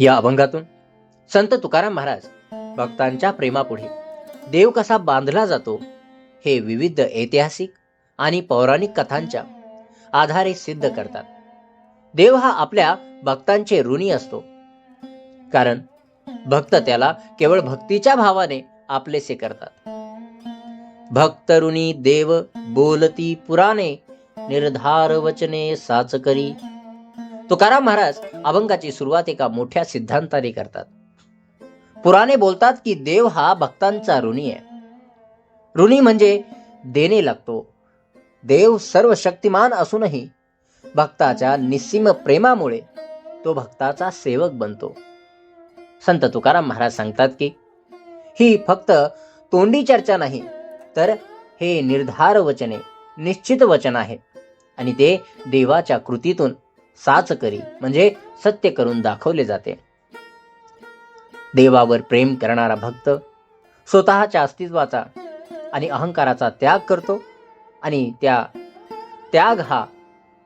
या अभंगातून संत तुकाराम महाराज भक्तांच्या प्रेमापुढे देव कसा बांधला जातो हे विविध ऐतिहासिक आणि पौराणिक कथांच्या आधारे सिद्ध करतात. देव हा आपल्या भक्तांचे ऋणी असतो. कारण भक्त त्याला केवळ भक्तीच्या भावाने आपलेसे करतात. भक्त ऋणी देव बोलती पुराणे निर्धार वचने साच करी. तुकाराम महाराज अभंगाची सुरुवात एका मोठ्या सिद्धांताने करतात. पुराणे बोलतात की देव हा भक्तांचा ऋणी आहे. ऋणी म्हणजे देणे लागतो. देव सर्व शक्तिमान असूनही भक्ताच्या निस्सीम प्रेमामुळे तो भक्ताचा सेवक बनतो. संत तुकाराम महाराज सांगतात की ही फक्त तोंडी चर्चा नाही तर हे निर्धार वचने निश्चित वचन आहे. आणि ते देवाच्या कृतीतून साच करी म्हणजे सत्य करून दाखवले जाते. देवावर प्रेम करणारा भक्त स्वतःच्या अस्तित्वाचा आणि अहंकाराचा त्याग करतो आणि त्या त्याग हा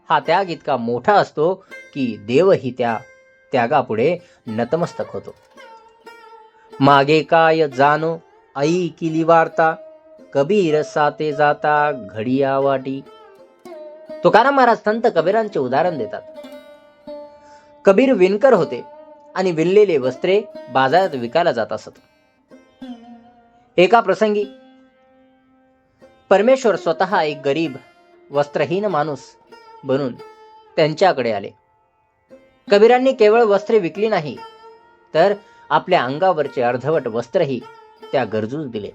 हा त्याग इतका मोठा असतो की देवही त्या त्यागापुढे नतमस्तक होतो. मागे काय जानो आई किली वार्ता कबीर साते जाता घडिया वाटी. तुकाराम महाराज संत कबीरांचे उदाहरण देतात. कबीर विणकर होते आणि विणलेले वस्त्रे बाजारात विकायला जात असत. एका प्रसंगी परमेश्वर स्वतः एक गरीब वस्त्रहीन माणूस बनून त्यांच्याकडे आले. कबीरांनी केवळ वस्त्रे विकली नाही तर आपल्या अंगावरचे अर्धवट वस्त्रही त्या गरजूस दिले.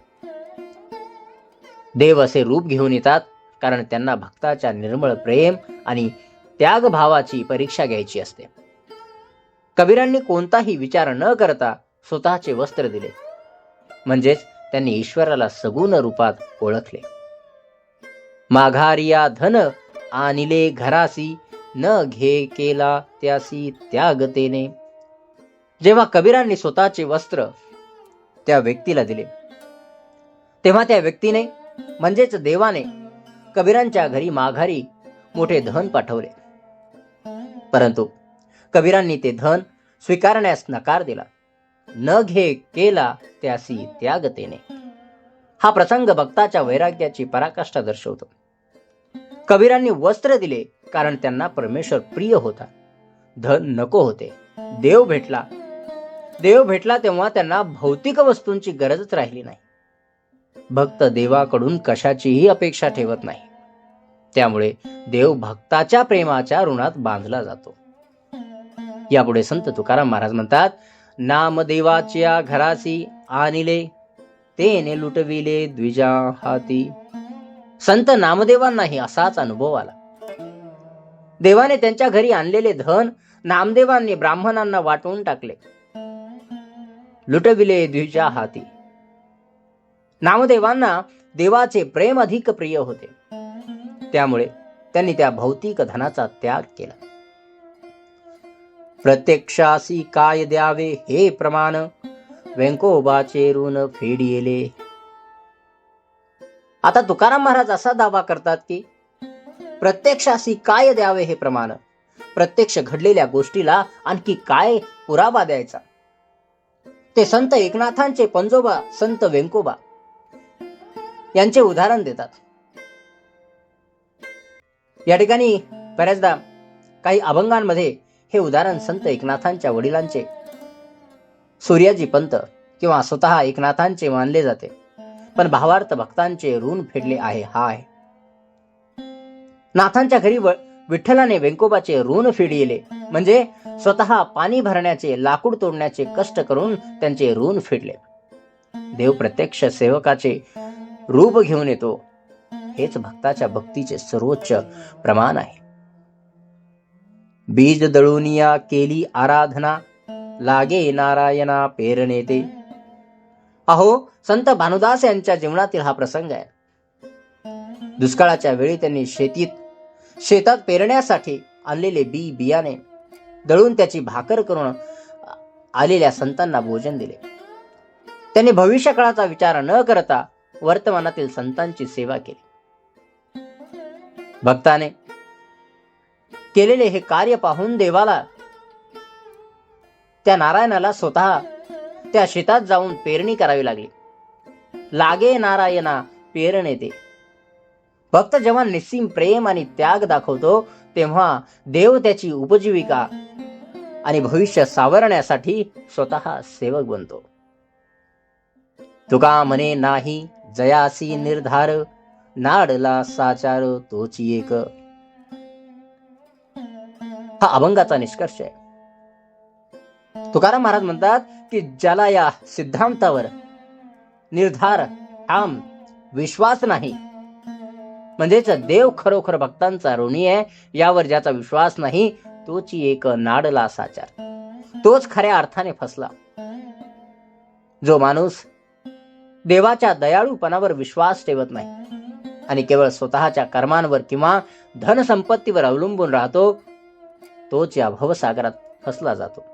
देव असे रूप घेऊन येतात कारण त्यांना भक्ताच्या निर्मळ प्रेम आणि त्याग भावाची परीक्षा घ्यायची असते. कबीरांनी कोणताही विचार न करता स्वतःचे वस्त्र दिले. म्हणजेच त्यांनी ईश्वराला सगुण रूपात ओळखले. माघारिया धन आणिले घरासी न घे केला त्यासी त्यागतेने. जेव्हा कबीरांनी स्वतःचे वस्त्र त्या व्यक्तीला दिले तेव्हा त्या व्यक्तीने म्हणजेच देवाने कबीरांच्या घरी माघारी मोठे धन पाठवले. परंतु कबीरांनी ते धन स्वीकारण्यास नकार दिला. न घे केला त्यासी त्यागतेने. हा प्रसंग भक्ताच्या वैराग्याची पराकाष्ठा दर्शवतो. कबीरांनी वस्त्र दिले कारण त्यांना परमेश्वर प्रिय होता. धन नको होते. देव भेटला. देव भेटला तेव्हा त्यांना भौतिक वस्तूंची गरजच राहिली नाही. भक्त देवाकडून कशाचीही अपेक्षा ठेवत नाही. त्यामुळे देव भक्ताच्या प्रेमाच्या ऋणात बांधला जातो. यापुढे संत तुकाराम महाराज म्हणतात नामदेवाच्या घरासी आणिले तेने लुटविले द्विजा हाती. संत नामदेवांनाही असाच अनुभव आला. देवाने त्यांच्या घरी आणलेले धन नामदेवांनी ब्राह्मणांना वाटून टाकले. लुटविले द्विजा हाती. नामदेवांना देवाचे प्रेम अधिक प्रिय होते. त्यामुळे त्यांनी त्या भौतिक धनाचा त्याग केला. प्रत्यक्षासी काय द्यावे हे प्रमाण व्यंकोबाचे ऋण फेडिले आता तुकाराम महाराज असा दावा करतात की प्रत्यक्षासी काय द्यावे हे प्रमाण? प्रत्यक्ष घडलेल्या गोष्टीला आणखी काय पुरावा द्यायचा? ते संत एकनाथांचे पंजोबा संत व्यंकोबा यांचे उदाहरण देतात. या ठिकाणी बऱ्याचदा काही अभंगांमध्ये हे उदाहरण संत एकनाथांच्या वडिलांचे सूर्याजी पंत किंवा स्वतः एकनाथांचे मानले जाते. पण भावार्थ भक्तांचे ऋण फेडले आहे हा आहे. नाथांच्या घरी विठ्ठलाने वेंकोबाचे ऋण फेडिले म्हणजे स्वतः पाणी भरण्याचे लाकूड तोडण्याचे कष्ट करून त्यांचे ऋण फेडले. देव प्रत्यक्ष सेवकाचे रूप घेऊन येतो हेच भक्ताच्या भक्तीचे सर्वोच्च प्रमाण आहे. बीज दळूनिया केली आराधना लागे नारायणा पेरणे ते. अहो संत भानुदास यांच्या जीवनातील हा प्रसंग आहे. दुष्काळाच्या वेळी त्यांनी शेतीत शेतात पेरण्यासाठी आणलेले बी बियाणे दळून त्याची भाकर करून आलेल्या संतांना भोजन दिले. त्यांनी भविष्यकाळाचा विचार न करता वर्तमानातील संतांची सेवा केली. भक्ताने केलेले हे कार्य पाहून देवाला त्या नारायणाला स्वतः त्या शेतात जाऊन पेरणी करावी लागली. लागे नारायणा पेरणे दे. भक्त जेव्हा निस्सीम प्रेम आणि त्याग दाखवतो तेव्हा देव त्याची उपजीविका आणि भविष्य सावरण्यासाठी स्वतः सेवक बनतो. तुका म्हणे नाही जयासी निर्धार नाडला साचार तोची एक. हा अभंगाचा निष्कर्ष आहे. तुकाराम महाराज म्हणतात की ज्याला या सिद्धांतावर निर्धार ठाम विश्वास नाही म्हणजेच देव खरोखर भक्तांचा ऋणी आहे यावर ज्याचा विश्वास नाही तोची एक नाडला साचार. तोच खऱ्या अर्थाने फसला. जो माणूस देवाच्या दयाळूपणावर विश्वास ठेवत नाही. आणि केवळ स्वतःच्या कर्मांवर किंवा धनसंपत्तीवर अवलंबून राहतो तोच या भवसागरात फसला जातो.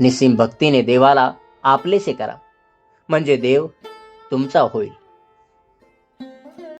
निस्सीम भक्तीने देवाला आपलेसे करा. म्हणजे देव तुमचा होईल.